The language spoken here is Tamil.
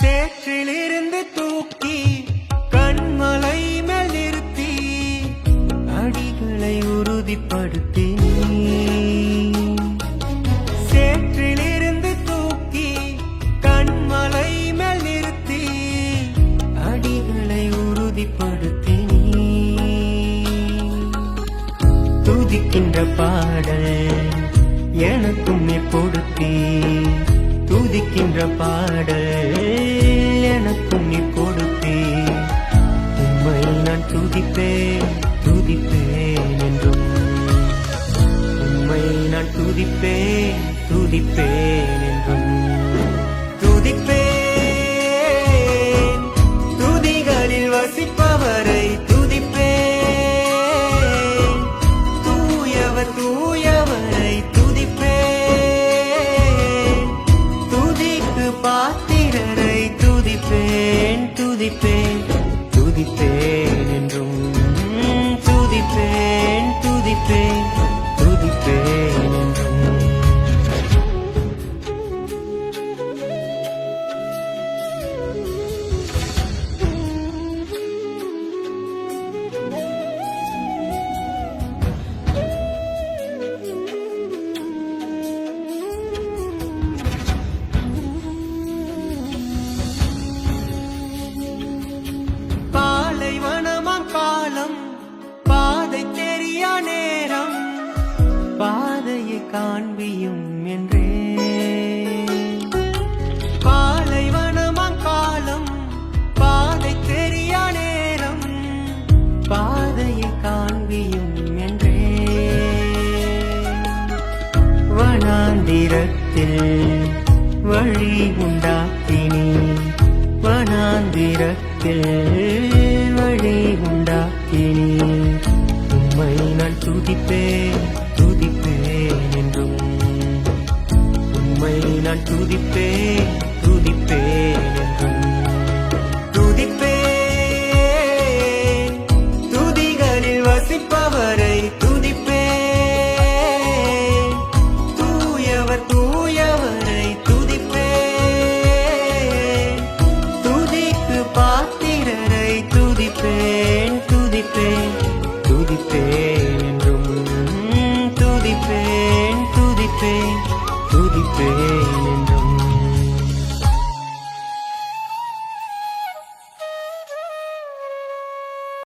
சேற்றிலிருந்து தூக்கி கண்மலை மேல் நிறுத்தி அடிகளை உறுதிப்படுத்தி. சேற்றிலிருந்து தூக்கி கண்மலை மேல் நிறுத்தி அடிகளை உறுதிப்படுத்தி. துதிக்கின்ற பாடல் எனக்கும் நீ கொடுத்தீ துதிக்கின்ற பாடல் துதிப்பேன் என்றும் துதிப்பேன். துதிகளில் வசிப்பவரை துதிப்பேன். தூயவர் தூயவரை துதிப்பேன். துதிக்கு பாத்திரரை துதிப்பேன் துதிப்பேன் துதிப்பேன். காண்பியும் என்றே. பாலைவனமாம் காலம் பாதை தெரியா நேரம் பாதையை காண்பியும் என்றே. வனாந்திரத்தில் வழி உண்டாக்கினி வனாந்திரத்தில் வழி உண்டாக்கினி. உம்மை நான் துதிப்பேன் துதிப்பேன். நான் துதிப்பேன் துதிப்பேன் என்றும். துதிப்பேன். துதிகளில் வசிப்பவரை துதிப்பேன். தூயவர் தூயவரை துதிப்பேன். துதிக்கு பாத்திரரை துதிப்பேன் துதிப்பேன் துதிப்பேன். be